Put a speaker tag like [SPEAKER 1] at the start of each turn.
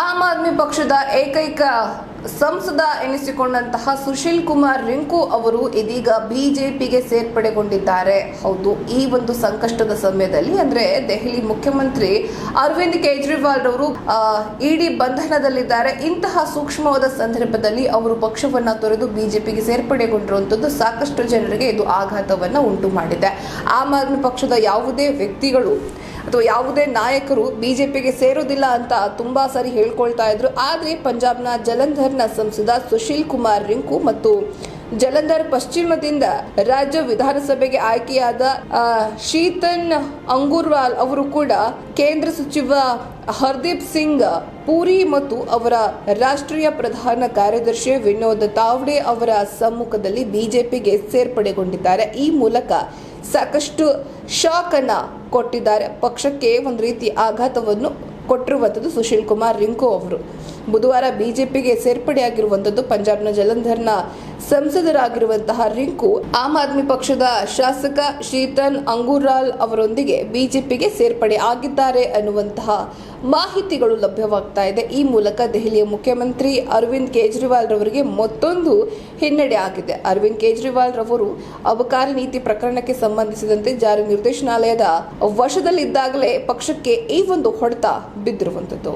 [SPEAKER 1] Am Aadmi ಪಕ್ಷದ ಏಕೈಕ ಸಂಸದ ಎನಿಸಿಕೊಂಡಂತಹ ಸುಶೀಲ್ ಕುಮಾರ್ ರಿಂಕು ಅವರು ಇದೀಗ ಬಿಜೆಪಿಗೆ ಸೇರ್ಪಡೆಗೊಂಡಿದ್ದಾರೆ. ಹೌದು, ಈ ಒಂದು ಸಂಕಷ್ಟದ ಸಮಯದಲ್ಲಿ, ಅಂದ್ರೆ ದೆಹಲಿ ಮುಖ್ಯಮಂತ್ರಿ ಅರವಿಂದ್ ಕೇಜ್ರಿವಾಲ್ ಅವರು ಇಡಿ ಬಂಧನದಲ್ಲಿದ್ದಾರೆ. ಇಂತಹ ಸೂಕ್ಷ್ಮವಾದ ಸಂದರ್ಭದಲ್ಲಿ ಅವರು ಪಕ್ಷವನ್ನ ತೊರೆದು ಬಿಜೆಪಿಗೆ ಸೇರ್ಪಡೆಗೊಂಡಿರುವಂತದ್ದು ಸಾಕಷ್ಟು ಜನರಿಗೆ ಇದು ಆಘಾತವನ್ನ ಉಂಟು ಮಾಡಿದೆ ಆಮ್ ಆದ್ಮಿ ಪಕ್ಷದ ಯಾವುದೇ ವ್ಯಕ್ತಿಗಳು ಅಥವಾ ಯಾವುದೇ ನಾಯಕರು ಬಿಜೆಪಿಗೆ ಸೇರೋದಿಲ್ಲ ಅಂತ ತುಂಬಾ ಸಾರಿ ಹೇಳ್ಕೊಳ್ತಾ ಇದ್ರು. ಆದರೆ ಪಂಜಾಬ್ನ ಜಲಂಧರ್ನ ಸಂಸದ ಸುಶೀಲ್ ಕುಮಾರ್ ರಿಂಕು ಮತ್ತು ಜಲಂಧರ್ ಪಶ್ಚಿಮದಿಂದ ರಾಜ್ಯ ವಿಧಾನಸಭೆಗೆ ಆಯ್ಕೆಯಾದ ಶೀತನ್ ಅಂಗೂರ್ವಾಲ್ ಅವರು ಕೂಡ ಕೇಂದ್ರ ಸಚಿವ ಹರ್ದೀಪ್ ಸಿಂಗ್, ಪೂರಿ ಮತ್ತು ಅವರ ರಾಷ್ಟ್ರೀಯ ಪ್ರಧಾನ ಕಾರ್ಯದರ್ಶಿ ವಿನೋದ್ ತಾವ್ಡೆ ಅವರ ಸಮ್ಮುಖದಲ್ಲಿ ಬಿಜೆಪಿಗೆ ಸೇರ್ಪಡೆಗೊಂಡಿದ್ದಾರೆ. ಈ ಮೂಲಕ ಸಾಕಷ್ಟು ಶಾಕ್ ಅನ್ನ ಕೊಟ್ಟಿದ್ದಾರೆ. ಪಕ್ಷಕ್ಕೆ ಒಂದು ರೀತಿ ಆಘಾತವನ್ನು ಕೊಟ್ಟಿರುವಂಥದ್ದು ಸುಶೀಲ್ ಕುಮಾರ್ ರಿಂಕು ಅವರು. ಬುಧವಾರ ಬಿಜೆಪಿಗೆ ಸೇರ್ಪಡೆಯಾಗಿರುವಂಥದ್ದು ಪಂಜಾಬ್ನ ಜಲಂಧರ್ನ ಸಂಸದರಾಗಿರುವಂತಹ ರಿಂಕು. ಆಮ್ ಆದ್ಮಿ ಪಕ್ಷದ ಶಾಸಕ ಶೀತನ್ ಅಂಗೂರಾಲ್ ಅವರೊಂದಿಗೆ ಬಿಜೆಪಿಗೆ ಸೇರ್ಪಡೆ ಆಗಿದ್ದಾರೆ ಅನ್ನುವಂತಹ ಮಾಹಿತಿಗಳು ಲಭ್ಯವಾಗ್ತಾ ಇದೆ. ಈ ಮೂಲಕ ದೆಹಲಿಯ ಮುಖ್ಯಮಂತ್ರಿ ಅರವಿಂದ್ ಕೇಜ್ರಿವಾಲ್ ರವರಿಗೆ ಮತ್ತೊಂದು ಹಿನ್ನಡೆ ಆಗಿದೆ. ಅರವಿಂದ್ ಕೇಜ್ರಿವಾಲ್ ರವರು ಅಬಕಾರಿ ನೀತಿ ಪ್ರಕರಣಕ್ಕೆ ಸಂಬಂಧಿಸಿದಂತೆ ಜಾರಿ ನಿರ್ದೇಶನಾಲಯದ ವಶದಲ್ಲಿದ್ದಾಗಲೇ ಪಕ್ಷಕ್ಕೆ ಈ ಒಂದು ಹೊಡೆತ ಬಿದ್ದಿರುವಂಥದ್ದು.